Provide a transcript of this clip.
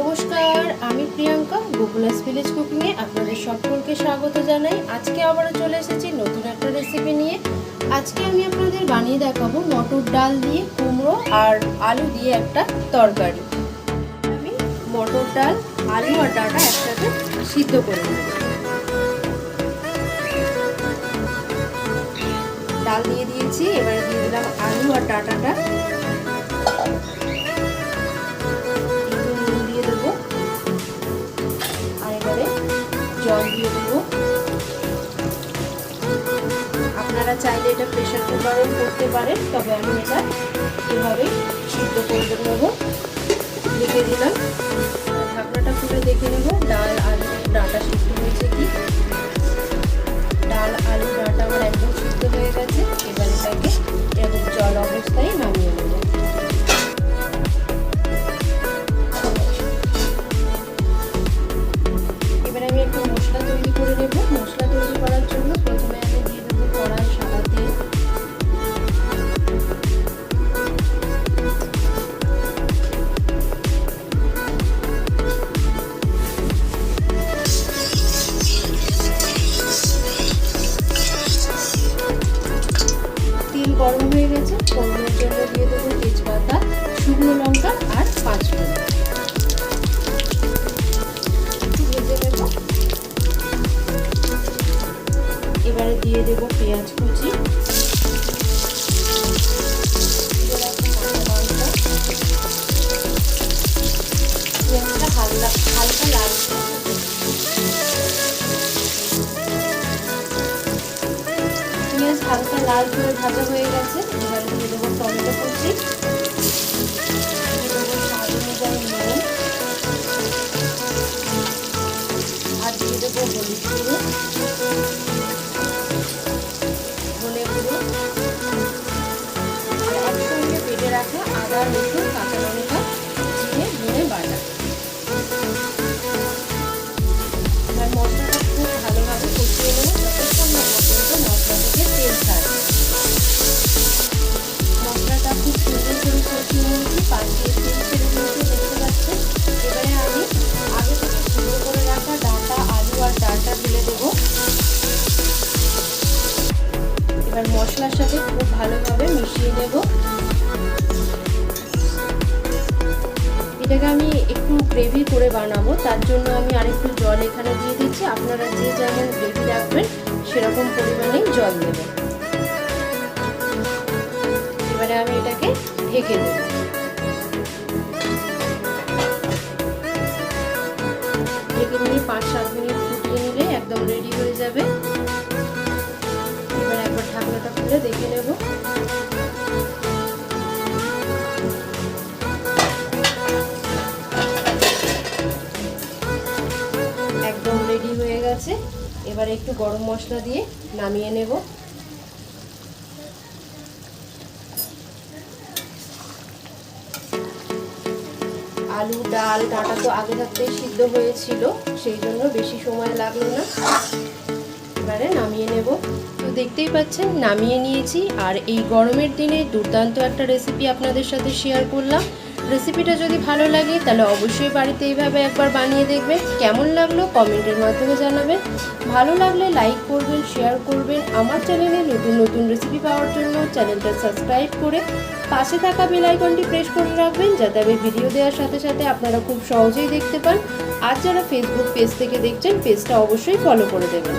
নমস্কার, আমি প্রিয়াঙ্কা, গোকুলাস ভিলেজ কুকিংয়ে আপনাদের সকলকে স্বাগত জানাই। আজকে আবারও চলে এসেছি নতুন একটা রেসিপি নিয়ে। আজকে আমি আপনাদের বানিয়ে দেখাবো মটর ডাল দিয়ে কুমড়ো আর আলু দিয়ে একটা তরকারি। আমি মটর ডাল, আলু আর ডাটা একসাথে সিদ্ধ করে নেব। ডাল দিয়ে দিয়েছি, এবারে দিয়ে দিলাম আলু আর ডাটাটা। জল দিয়ে দেবো। আপনারা চাইলে এটা প্রেশার কুকারও করতে পারেন, তবে আমি এটা এভাবেই সিদ্ধ করে নেব দেখে দিলাম। ঢাকনাটা খুলে দেখে নেব। দিয়ে দেব পেঁয়াজ কুচি। পেঁয়াজটা হালকা হালকা লাল পেঁয়াজ হালকা লাল করে ভাজা হয়ে গেছে। এবার মশলার সাথে খুব ভালোভাবে মিশিয়ে নেব এটাকে আমি একটু গ্রেভি করে বানাবো, তার জন্য আমি আরেকটু জল এখানে দিয়ে দিচ্ছি। আপনারা যে যেমন গ্রেভি রাখবেন, সেরকম পরিমাণেই জল দেবেন। এবারে আমি এটাকে ঢেকে দেব। ঢেকে নিয়ে পাঁচ সাত মিনিট ফুটিয়ে নিলে একদম রেডি হয়ে যাবে। ঢাকনাটা খুলে দেখে নেব। একদম রেডি হয়ে গেছে। এবার একটু গরম মশলা দিয়ে নামিয়ে নেব। আলু, ডাল, ডাটা তো আগে থাকতেই সিদ্ধ হয়েছিল, সেই জন্য বেশি সময় লাগল না। এবারে নামিয়ে নেব। তো দেখতেই পাচ্ছেন, নামিয়ে নিয়েছি। আর এই গরমের দিনে দুর্দান্ত একটা রেসিপি আপনাদের সাথে শেয়ার করলাম। রেসিপিটা যদি ভালো লাগে, তাহলে অবশ্যই বাড়িতে এইভাবে একবার বানিয়ে দেখবেন। কেমন লাগল কমেন্টের মাধ্যমে জানাবেন। ভালো লাগলে লাইক করবেন শেয়ার করবেন। আমার চ্যানেলে নতুন নতুন রেসিপি পাওয়ার জন্য চ্যানেলটা সাবস্ক্রাইব করে পাশে থাকা বেল আইকনটি প্রেস করে রাখবেন, যাতে আমি ভিডিও দেওয়ার সাথে সাথে আপনারা খুব সহজেই দেখতে পান। আর যারা ফেসবুক পেজ থেকে দেখছেন পেজটা অবশ্যই ফলো করে দেবেন।